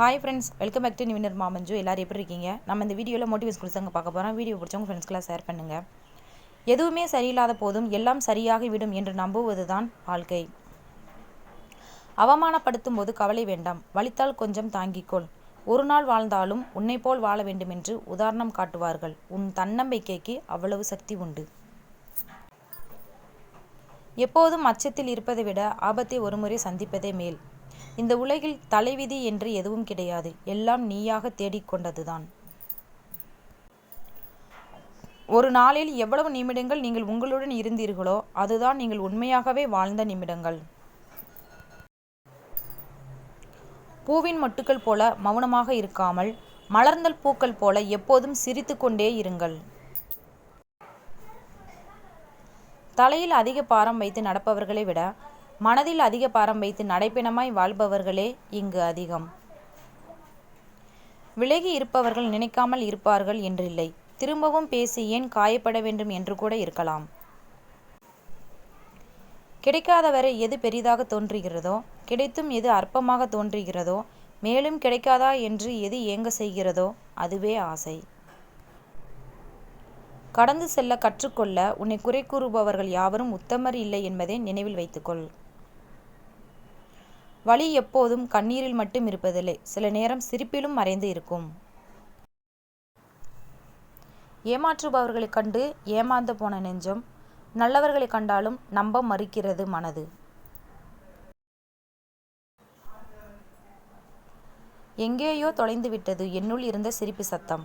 Hi friends welcome back to நிவினர் மாமஞ்சு எல்லோரும் எப்படி இருக்கீங்க? நம்ம இந்த வீடியோவில் மோட்டிவேஷன் கொடுத்தாங்க பார்க்க போகிறோம் வீடியோ பிடிச்சவங்க ஃப்ரெண்ட்ஸ்க்கெல்லாம் ஷேர் பண்ணுங்கள் எதுவுமே சரியில்லாத போதும் எல்லாம் சரியாகி விடும் என்று நம்புவது தான் வாழ்க்கை. அவமானப்படுத்தும் போது கவலை வேண்டாம். வலித்தால் கொஞ்சம் தாங்கிக்கொள். ஒரு நாள் வாழ்ந்தாலும் உன்னை போல் வாழ வேண்டுமென்று உதாரணம் காட்டுவார்கள். உன் தன்னம்பிக்கைக்கு அவ்வளவு சக்தி உண்டு. எப்போதும் அச்சத்தில் இருப்பதை விட ஆபத்தை ஒருமுறை சந்திப்பதே மேல். இந்த உலகில் தலைவிதி என்று எதுவும் கிடையாது. எல்லாம் நீயாக தேடிக்கொண்டதுதான். ஒரு நாளில் எவ்வளவு நிமிடங்கள் நீங்கள் உங்களுடன் இருந்தீர்களோ அதுதான் நீங்கள் உண்மையாகவே வாழ்ந்த நிமிடங்கள். பூவின் மொட்டுக்கள் போல மௌனமாக இருக்காமல் மலர்ந்தல் பூக்கள் போல எப்போதும் சிரித்து கொண்டே இருங்கள். தலையில் அதிக பாரம் வைத்து நடப்பவர்களை விட மனதில் அதிக பாரம் வைத்து நடைப்பிணமாய் வாழ்பவர்களே இங்கு அதிகம். விலகி இருப்பவர்கள் நினைக்காமல் இருப்பார்கள் என்றில்லை. திரும்பவும் பேசி ஏன் காயப்பட வேண்டும் என்று கூட இருக்கலாம். கிடைக்காதவரை எது பெரிதாக தோன்றுகிறதோ கிடைத்தும் எது அற்பமாக தோன்றுகிறதோ மேலும் கிடைக்காதா என்று எது ஏங்க செய்கிறதோ அதுவே ஆசை. கடந்து செல்ல கற்றுக்கொள்ள உன்னை குறை கூறுபவர்கள் யாவரும் உத்தமர் இல்லை என்பதை நினைவில் வைத்துக்கொள். வழி எப்போதும் கண்ணீரில் மட்டும் இருப்பதில்லை. சில நேரம் சிரிப்பிலும் மறைந்து இருக்கும். ஏமாற்றுபவர்களைக் கண்டு ஏமாந்து போன நெஞ்சம் நல்லவர்களை கண்டாலும் நம்ப மறுக்கிறது மனது. எங்கேயோ தொலைந்து விட்டது என்னுள் இருந்த சிரிப்பு சத்தம்.